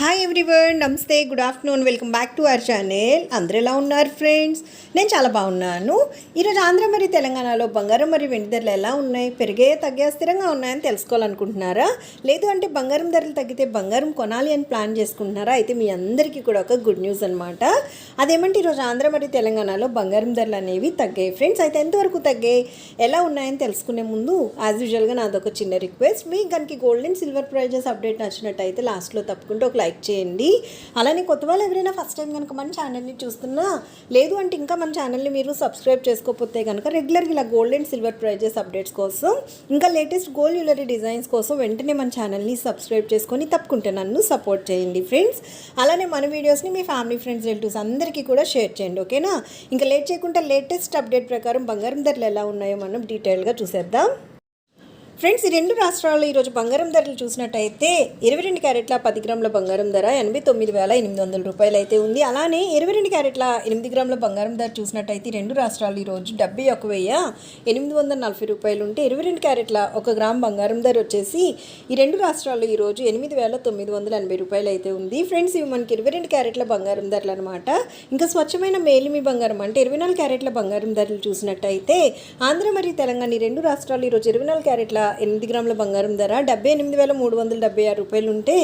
Hi everyone namaste good afternoon welcome back to our channel అందరూ ఎలా ఉన్నారు friends నేను చాలా బాగున్నాను. ఈరోజు ఆంధ్ర మరియు తెలంగాణలో బంగారం మరియు వెండి ధరలు ఎలా ఉన్నాయి? పెరిగే తగ్గే స్థిరంగా ఉన్నాయని తెలుసుకోవాలనుకుంటున్నారా? లేదు అంటే బంగారం ధరలు తగ్గితే బంగారం కొనాలి అని ప్లాన్ చేసుకుంటున్నారా? అయితే మీ అందరికీ కూడా ఒక గుడ్ న్యూస్ అనమాట అదేమంటే ఈరోజు ఆంధ్ర మరియు తెలంగాణలో బంగారం ధరలు అనేవి తగ్గాయి. ఫ్రెండ్స్ అయితే ఎంతవరకు తగ్గాయి? ఎలా ఉన్నాయని తెలుసుకునే ముందు యాజ్ యూజువల్గా నాదొక చిన్న రిక్వెస్ట్ మీకు కనుక gold and silver prizes update నచ్చినట్టయితే లాస్ట్లో తప్పకుండా ఒక లైక్ చేయండి. అలానే కొత్త వాళ్ళు ఎవరైనా ఫస్ట్ టైం కనుక మన ఛానల్ని చూస్తున్నా లేదు అంటే ఇంకా మన ఛానల్ని మీరు సబ్స్క్రైబ్ చేసుకోకపోతే కనుక రెగ్యులర్గా ఇలా gold and silver prizes updates కోసం ఇంకా లేటెస్ట్ గోల్డ్ జ్యువెలరీ డిజైన్స్ కోసం వెంటనే మన ఛానల్ని సబ్స్క్రైబ్ చేసుకొని తప్పకుండా నన్ను సపోర్ట్ చేయండి ఫ్రెండ్స్ అలానే మన వీడియోస్ని మీ ఫ్యామిలీ ఫ్రెండ్స్ రిలేటివ్స్ అందరికీ కూడా షేర్ చేయండి ఓకేనా ఇంకా లేట్ చేయకుండా లేటెస్ట్ అప్డేట్ ప్రకారం బంగారం ధరలు ఎలా ఉన్నాయో మనం డీటెయిల్గా చూసేద్దాం. ఫ్రెండ్స్ ఈ రెండు రాష్ట్రాల్లో ఈరోజు బంగారం ధరలు చూసినట్టయితే ఇరవై రెండు క్యారెట్ల పది గ్రాముల బంగారం ధర ఎనభై తొమ్మిది వేల ఎనిమిది వందల రూపాయలు అయితే ఉంది. అలానే ఇరవై రెండు క్యారెట్ల ఎనిమిది గ్రాముల బంగారం ధర చూసినట్టయితే రెండు రాష్ట్రాలు ఈరోజు డెబ్బై ఒక వెయ్యి ఎనిమిది వందల నలభై రూపాయలు ఉంటే ఇరవై రెండు క్యారెట్ల ఒక గ్రామ్ బంగారం ధర వచ్చేసి ఈ రెండు రాష్ట్రాల్లో ఈరోజు ఎనిమిది వేల తొమ్మిది వందల ఎనభై రూపాయలు అయితే ఉంది. ఫ్రెండ్స్ ఇవి మనకి ఇరవై రెండు క్యారెట్ల బంగారం ధరలు అనమాట ఇంకా స్వచ్ఛమైన మేలిమి బంగారం అంటే ఇరవై నాలుగు క్యారెట్ల బంగారం ధరలు చూసినట్టయితే ఆంధ్ర మరియు తెలంగాణ ఈ రెండు రాష్ట్రాలు ఈరోజు ఇరవై నాలుగు క్యారెట్ల ఎనిమిది గ్రాముల బంగారం ధర డెబ్బై ఎనిమిది వేల మూడు వందల డెబ్బై ఆరు రూపాయలు ఉంటే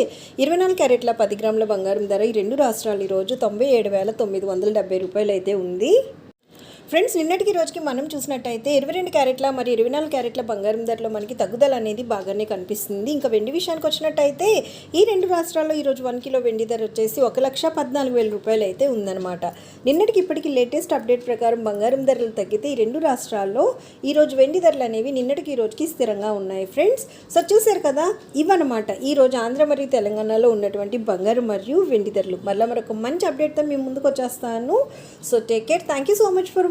ఇరవై నాలుగు క్యారెట్ల పది గ్రాముల బంగారం ధర ఈ రెండు రాష్ట్రాలు ఈరోజు తొంభై ఏడు వేల తొమ్మిది వందల డెబ్బై రూపాయలు అయితే ఉంది. ఫ్రెండ్స్ నిన్నటికి రోజుకి మనం చూసినట్టయితే ఇరవై రెండు క్యారెట్ల మరియు ఇరవై నాలుగు క్యారెట్ల బంగారం ధరలో మనకి తగ్గుదల అనేది బాగానే కనిపిస్తుంది. ఇంకా వెండి విషయానికి వచ్చినట్టయితే ఈ రెండు రాష్ట్రాల్లో ఈరోజు వన్ కిలో వెండి ధర వచ్చేసి ఒక లక్ష పద్నాలుగు వేల రూపాయలు అయితే ఉందన్నమాట. నిన్నటికి ఇప్పటికి లేటెస్ట్ అప్డేట్ ప్రకారం బంగారం ధరలు తగ్గితే ఈ రెండు రాష్ట్రాల్లో ఈరోజు వెండి ధరలు అనేవి నిన్నటికి ఈ రోజుకి స్థిరంగా ఉన్నాయి ఫ్రెండ్స్. సో చూశారు కదా ఇవన్నమాట. ఈరోజు ఆంధ్ర మరియు తెలంగాణలో ఉన్నటువంటి బంగారం మరియు వెండి ధరలు. మళ్ళీ మరొక మంచి అప్డేట్తో మేము ముందుకు వచ్చేస్తాను. So take care thank you so much for